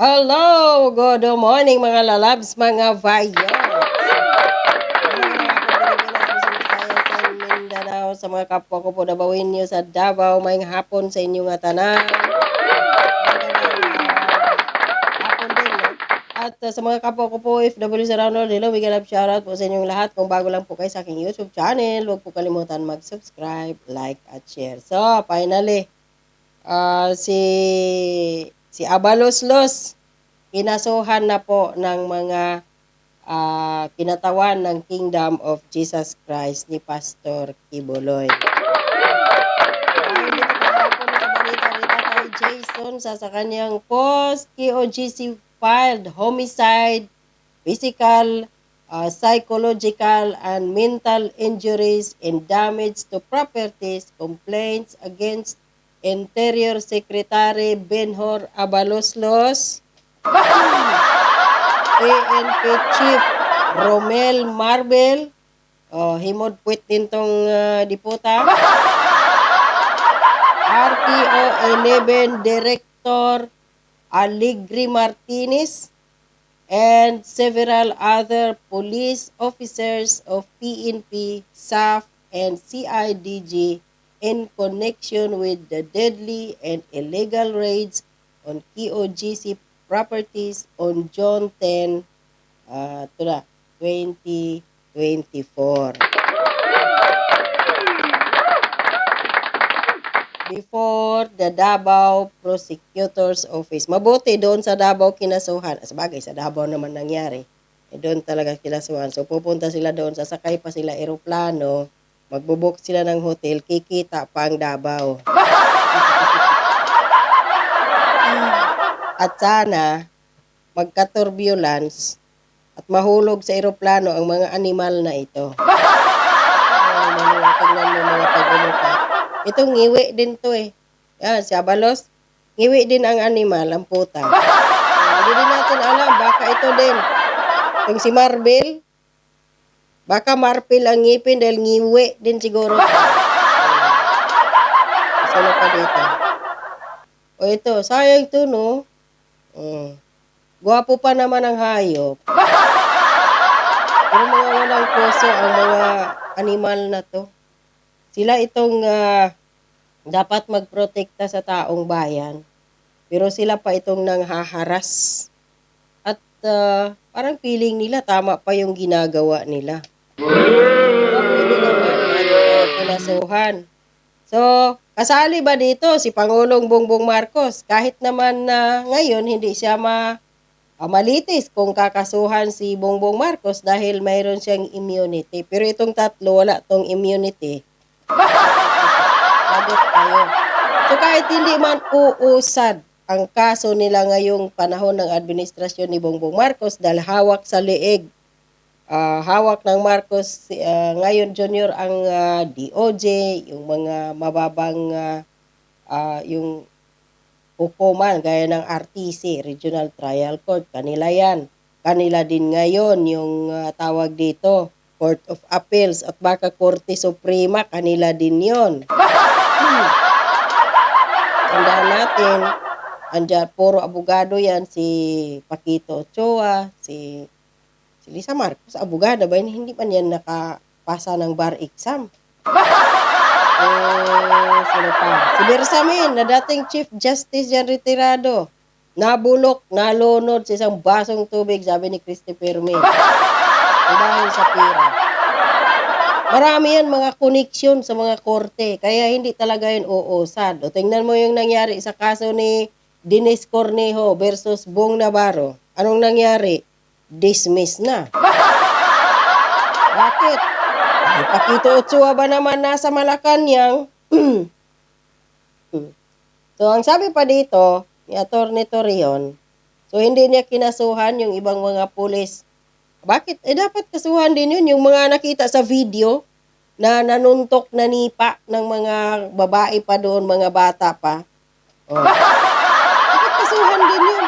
Hello! Good morning mga lalabs, mga vayo! Mindanao, sa mga kapwa ko po Dabawin niyo sa Davao, may hapon sa inyong nga tanan. At uh, sa mga kapwa ko po, FW sa Ronald, hello, big love shoutout po sa inyong lahat. Kung bago lang po kayo sa aking YouTube channel, huwag po kalimutan mag-subscribe, like, at share. So, finally, ah, si si Abalos Los kinasuhan na po ng mga ah, kinatawan ng Kingdom of Jesus Christ ni Pastor Kibuloy. Jason sa sa kanyang post, KOGC filed homicide, physical, uh, psychological, and mental injuries and damage to properties, complaints against Interior Secretary Benhor Abaloslos, PNP Chief Romel Marbel, oh, himod puwit din tong uh, diputa, RTO 11 Director Aligri Martinez, and several other police officers of PNP, SAF, and CIDG in connection with the deadly and illegal raids on KOGC properties on June 10, uh, ito na, 2024. before the Davao Prosecutor's Office. Mabuti doon sa Davao kinasuhan. Sa bagay, sa Davao naman nangyari. Eh, doon talaga kinasuhan. So, pupunta sila doon, sasakay pa sila eroplano, magbubuk sila ng hotel, kikita pa ang Davao. at sana, magka-turbulence at mahulog sa eroplano ang mga animal na ito. Ay, mga mo. Ito ngiwi din to eh. Yan, si Abalos. Ngiwi din ang animal, ang puta. Ah, Hindi din natin alam, baka ito din. Yung si Marvel, baka Marpil ang ngipin dahil ngiwi din siguro. Sino pa? O ito, sayang to no. Mm. Gwapo pa naman ang hayop. Pero mga walang puso ang mga animal na to. Sila itong ah, dapat magprotekta sa taong bayan. Pero sila pa itong nanghaharas. Ah, parang feeling nila tama pa yung ginagawa nila. Kinasuhan. So, kasali ba dito si Pangulong Bongbong Marcos? Kahit naman na ngayon hindi siya ma malitis kung kakasuhan si Bongbong Marcos dahil mayroon siyang immunity. Pero itong tatlo, wala tong immunity. Lagot tayo. So kahit hindi man uusad ang kaso nila ngayong panahon ng administrasyon ni Bongbong Marcos dahil hawak sa leeg Ah, hawak ng Marcos ah, ngayon junior ang ah, DOJ, yung mga mababang ah, ah, yung hukuman gaya ng RTC, Regional Trial Court, kanila yan. Kanila din ngayon yung ah, tawag dito, Court of Appeals at baka Korte Suprema, kanila din yon. Tandaan natin, andyan, puro abogado yan, si Paquito Ochoa, si si Lisa Marcos, abogada ba? yun? Hindi man yan nakapasa ng bar exam. Eh, sino pa? Si Bersamin, na dating Chief Justice yan retirado. Nabulok, nalunod sa isang basong tubig, sabi ni Christopher May. Dahil sa pera. Marami yan mga koneksyon sa mga korte. Kaya hindi talaga yun uusad. O tingnan mo yung nangyari sa kaso ni Dennis Cornejo versus Bong Navarro. Anong nangyari? Dismiss na. Bakit? Pakito Ochoa ba naman nasa Malacanang? so, ang sabi pa dito, ni Atty. Torion, so hindi niya kinasuhan yung ibang mga pulis bakit? Eh, dapat kasuhan din yun. Yung mga nakita sa video na nanuntok na nipa ng mga babae pa doon, mga bata pa. Oh. Kasuhan din yun.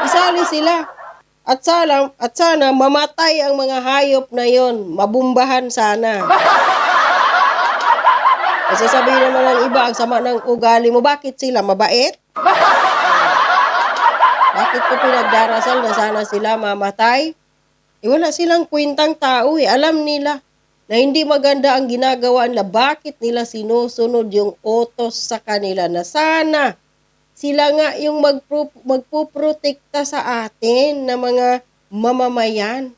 Isali sila. At sana, at sana mamatay ang mga hayop na yon, mabumbahan sana. Kasi sabihin naman ng iba, ang sama ng ugali mo. Bakit sila? Mabait? Bakit ko pinagdarasal na sana sila mamatay? Eh, wala silang kwentang tao eh. Alam nila na hindi maganda ang ginagawa nila. Bakit nila sinusunod yung utos sa kanila na sana sila nga yung magpro- magpuprotekta sa atin na mga mamamayan.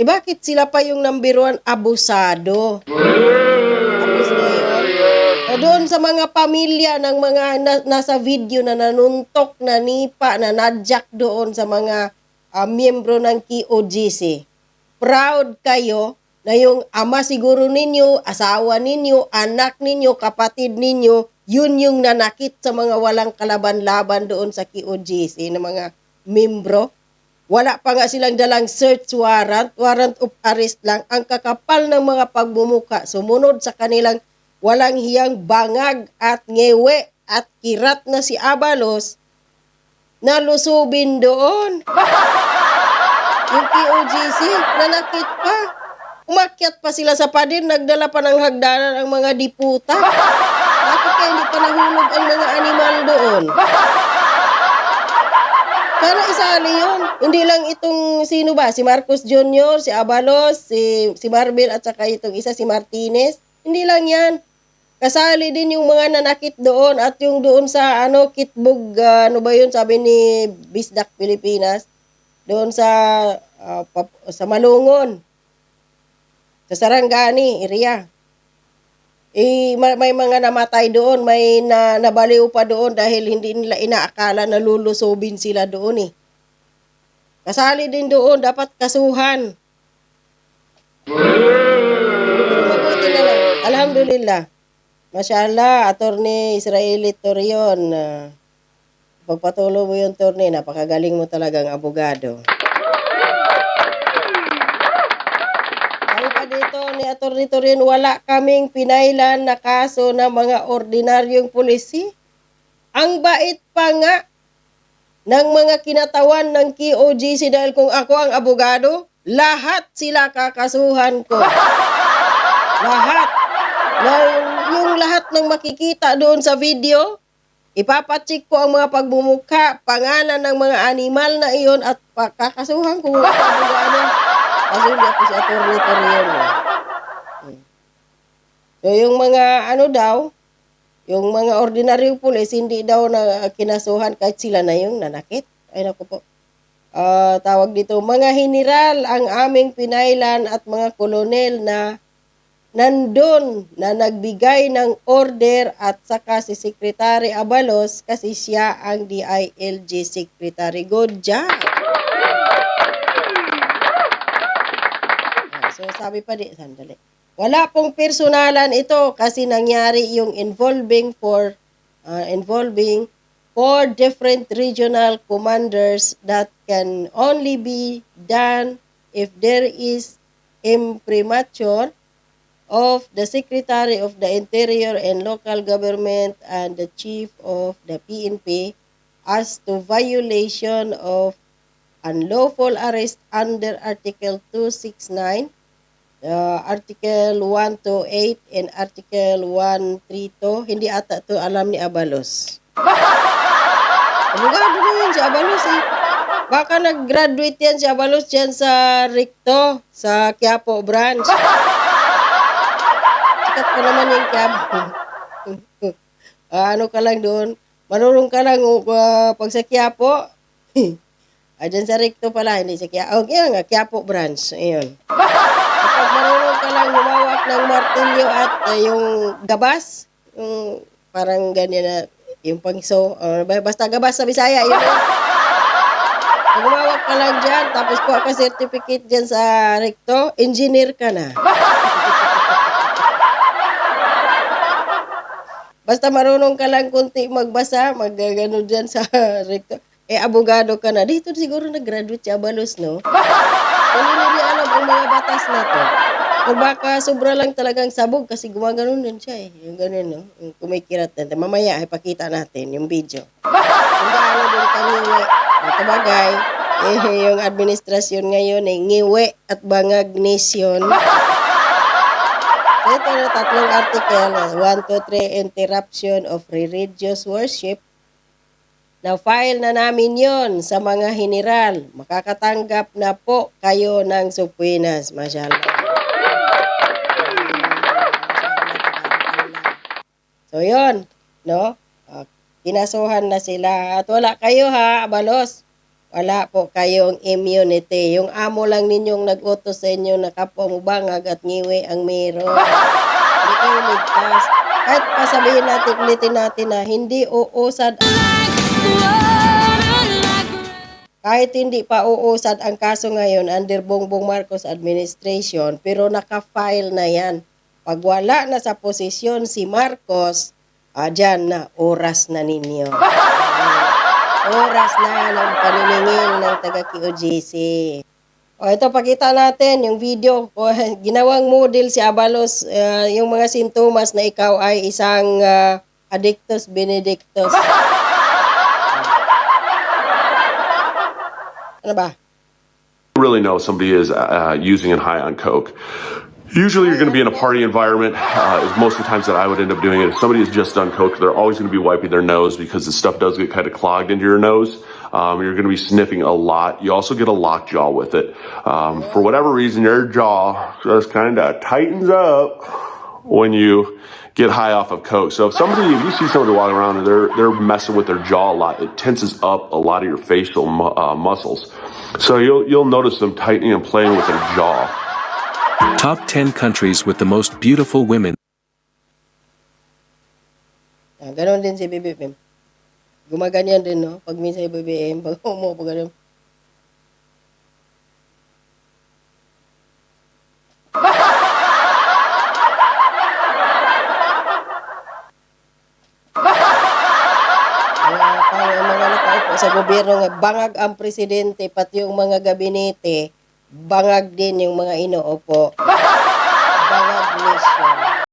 Eh bakit sila pa yung number one abusado? Tapos ngayon, o doon sa mga pamilya ng mga na- nasa video na nanuntok, na nipa, na nadjak doon sa mga ah, miyembro ng KOGC. Proud kayo na yung ama siguro ninyo, asawa ninyo, anak ninyo, kapatid ninyo, yun yung nanakit sa mga walang kalaban-laban doon sa KOGC na mga membro. Wala pa nga silang dalang search warrant, warrant of arrest lang. Ang kakapal ng mga pagbumuka, sumunod sa kanilang walang hiyang bangag at ngewe at kirat na si Abalos, nalusubin doon. Yung POGC, nanakit pa. Umakyat pa sila sa pader, nagdala pa ng hagdanan ang mga diputa. Pa nahulog ang mga animal doon? Para isali yun. Hindi lang itong sino ba? Si Marcos Jr., si Abalos, si, si Marvel at saka itong isa si Martinez. Hindi lang yan. Kasali din yung mga nanakit doon at yung doon sa ano Kitbug, ah, ano ba yun sabi ni Bisdak Pilipinas doon sa ah, pap- sa Malungon sa Sarangani area. Eh, ma- may mga namatay doon, may na, nabaliw pa doon dahil hindi nila inaakala na lulusobin sila doon eh. Kasali din doon, dapat kasuhan. Mabuti na lang. Alhamdulillah. Mashallah, attorney Israeli Torion. Pagpatuloy mo yung attorney, napakagaling mo talagang abogado. Sabi pa dito ni Atty. Torion, wala kaming pinailan na kaso ng mga ordinaryong polisi. Ang bait pa nga ng mga kinatawan ng KOGC dahil kung ako ang abogado, lahat sila kakasuhan ko. lahat. Na, yung lahat ng makikita doon sa video, ipapacheck ko ang mga pagbumukha, pangalan ng mga animal na iyon at kakasuhan ko ang abogado. Kasi hindi ako si Atty. Torion. Eh. Yung mga ano daw, yung mga ordinaryong pulis, hindi daw na kinasuhan kahit sila na yung nanakit. Ay naku po. Ah, tawag dito, mga general ang aming pinailan at mga kolonel na nandun na nagbigay ng order at saka si Secretary Abalos kasi siya ang DILG Secretary. Good job! Ah, so sabi pa di, sandali. Wala pong personalan ito kasi nangyari yung involving for uh, involving four different regional commanders that can only be done if there is imprimatur of the Secretary of the Interior and Local Government and the Chief of the PNP as to violation of unlawful arrest under Article 269 uh, Article 128 and Article 132. Hindi ata to alam ni Abalos. Abogado na yun si Abalos eh. Baka nag-graduate yan si Abalos dyan sa Recto, sa Quiapo branch. Sikat pa naman yung Quiapo. Ah, ano ka lang doon? Marunong ka lang uh, pag sa Quiapo. ah, dyan sa Recto pala, hindi sa Quiapo. Oh, yan nga, Quiapo branch. Ayun. Kapag marunong ka lang humawak ng martilyo at uh, yung gabas, yung parang ganyan na, yung pangso, uh, basta gabas sa Bisaya, yun humawak ka lang dyan, tapos kuha ka certificate dyan sa recto, engineer ka na. Basta marunong ka lang kunti magbasa, maggagano dyan sa recto. Eh, abogado ka na. Dito siguro nag-graduate si Abalos, no? Hindi alam ang mga batas na to. O baka sobra lang talagang sabog kasi gumaganon din siya eh. Yung ganun, no? Yung kumikirat natin. Mamaya, ipakita natin yung video. Kung gaano din kangiwi. At bagay, eh, yung administrasyon ngayon eh, ngiwi at bangagnisyon. Ito na tatlong article. 1, 2, 3, interruption of religious worship. Na-file na namin yon sa mga general. Makakatanggap na po kayo ng supwinas. Mashallah. So, yon no? Ah, kinasuhan na sila. At wala kayo ha, abalos. Wala po kayong immunity. Yung amo lang ninyong nag-utos sa inyo na kapwa mo bangag at ngiwi ang meron. Hindi kayo ligtas. Kahit pasabihin natin, ulitin natin na hindi uusad kahit hindi pa uusad ang kaso ngayon under Bongbong Marcos administration, pero naka-file na yan. Pag wala na sa posisyon si Marcos, ah, dyan na, oras na ninyo. oras na ng paniningil ng taga-QGC. O ito, pakita natin yung video. O, ginawang model si Abalos, ah, yung mga sintomas na ikaw ay isang ah, addictus benedictus. Ano ba? really know somebody is uh, using and high on coke. Usually, you're going to be in a party environment. Uh, most of the times that I would end up doing it. If somebody has just done coke, they're always going to be wiping their nose because the stuff does get kind of clogged into your nose. Um, you're going to be sniffing a lot. You also get a locked jaw with it. Um, for whatever reason, your jaw just kind of tightens up when you get high off of coke. So if somebody, if you see somebody walking around and they're they're messing with their jaw a lot, it tenses up a lot of your facial uh, muscles. So you'll you'll notice them tightening and playing with their jaw. Top 10 countries with the most beautiful women. Ah, ganon din si BBM. Gumaganyan din, no? Pag minsan BBM, pag mga nakaupo sa gobyerno nga bangag ang presidente pati yung mga gabinete bangag din yung mga inuupo bangag mission